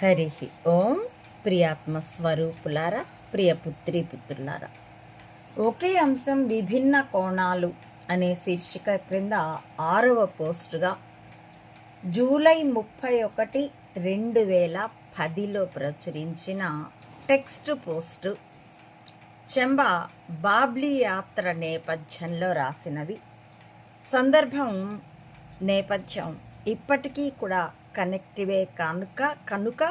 హరి ఓం ప్రియాత్మ స్వరూపులారా ప్రియ పుత్రి పుత్రులారా. ఒకే అంశం విభిన్న కోణాలు అనే శీర్షిక క్రింద ఆరవ పోస్టుగా జూలై ముప్పై ఒకటి రెండు వేల పదిలో ప్రచురించిన టెక్స్ట్ పోస్టు చెంబ బాబ్లీ యాత్ర నేపథ్యంలో రాసినవి. సందర్భం నేపథ్యం ఇప్పటికీ కూడా కనెక్టివే కనుక కనుక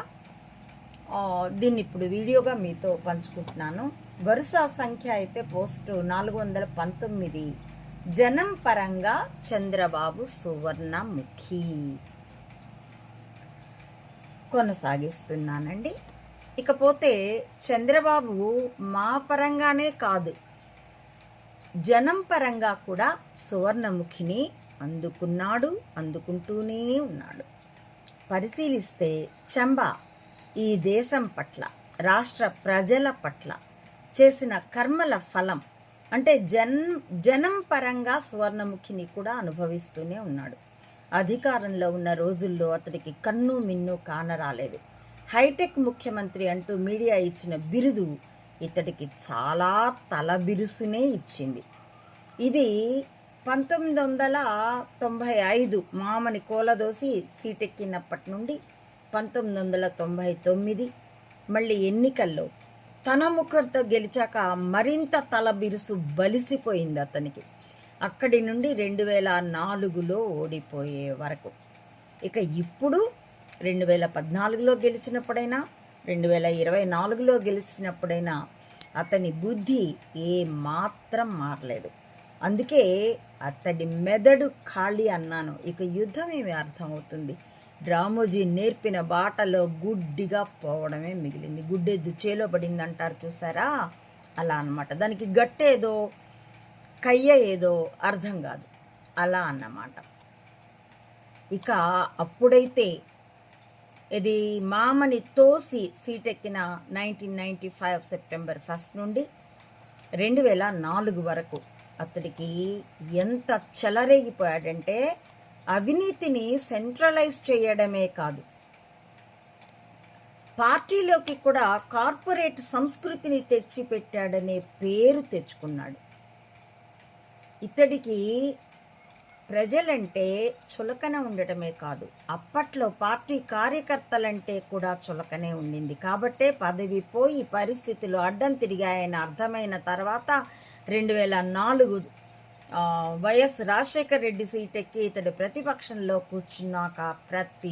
దీన్ని ఇప్పుడు వీడియోగా మీతో పంచుకుంటున్నాను. వరుస సంఖ్య అయితే పోస్టు నాలుగు వందల పంతొమ్మిది. జనం పరంగా చంద్రబాబు సువర్ణముఖి కొనసాగిస్తున్నానండి. ఇకపోతే చంద్రబాబు మా పరంగానే కాదు జనం పరంగా కూడా సువర్ణముఖిని అందుకున్నాడు అందుకుంటూనే ఉన్నాడు. పరిశీలిస్తే చంబా ఈ దేశం పట్ల రాష్ట్ర ప్రజల పట్ల చేసిన కర్మల ఫలం అంటే జన్ జనం పరంగా సువర్ణముఖిని కూడా అనుభవిస్తూనే ఉన్నాడు. అధికారంలో ఉన్న రోజుల్లో అతడికి కన్ను మిన్ను కానరాలేదు. హైటెక్ ముఖ్యమంత్రి అంటూ మీడియా ఇచ్చిన బిరుదు ఇతడికి చాలా తల బిరుసునే ఇచ్చింది. ఇది పంతొమ్మిది వందల తొంభై ఐదు మామని కోలదోసి సీటెక్కినప్పటి నుండి పంతొమ్మిది వందల తొంభై తొమ్మిది మళ్ళీ ఎన్నికల్లో తన ముఖంతో గెలిచాక మరింత తల బిరుసు బలిసిపోయింది అతనికి. అక్కడి నుండి రెండు వేల నాలుగులో ఓడిపోయే వరకు. ఇక ఇప్పుడు రెండు వేల పద్నాలుగులో గెలిచినప్పుడైనా రెండు వేల ఇరవై నాలుగులో గెలిచినప్పుడైనా అతని బుద్ధి ఏ మాత్రం మారలేదు. అందుకే అతడి మెదడు ఖాళీ అన్నాను. ఇక యుద్ధం ఏమి అర్థమవుతుంది? రామోజీ నేర్పిన బాటలో గుడ్డిగా పోవడమే మిగిలింది. గుడ్డే దుచేలో పడింది అంటారు చూసారా? అలా అన్నమాట. దానికి గట్టేదో కయ్య ఏదో అర్థం కాదు. అలా అన్నమాట. ఇక అప్పుడైతే ఇది మామని తోసి సీటెక్కిన nineteen ninety five September first నుండి రెండు వేల నాలుగు వరకు అతడికి ఎంత చెలరేగిపోయాడంటే అవినీతిని సెంట్రలైజ్ చేయడమే కాదు. పార్టీలోకి కూడా కార్పొరేట్ సంస్కృతిని తెచ్చిపెట్టాడనే పేరు తెచ్చుకున్నాడు. ఇతడికి ప్రజలంటే చులకన ఉండటమే కాదు. అప్పట్లో పార్టీ కార్యకర్తలంటే కూడా చులకనే ఉండింది. కాబట్టే పదవి పోయి పరిస్థితులు అడ్డం తిరిగాయని అర్థమైన తర్వాత రెండు వేల నాలుగు వైఎస్ రాజశేఖర రెడ్డి సీట్ ఎక్కి ఇతడు ప్రతిపక్షంలో కూర్చున్నాక ప్రతి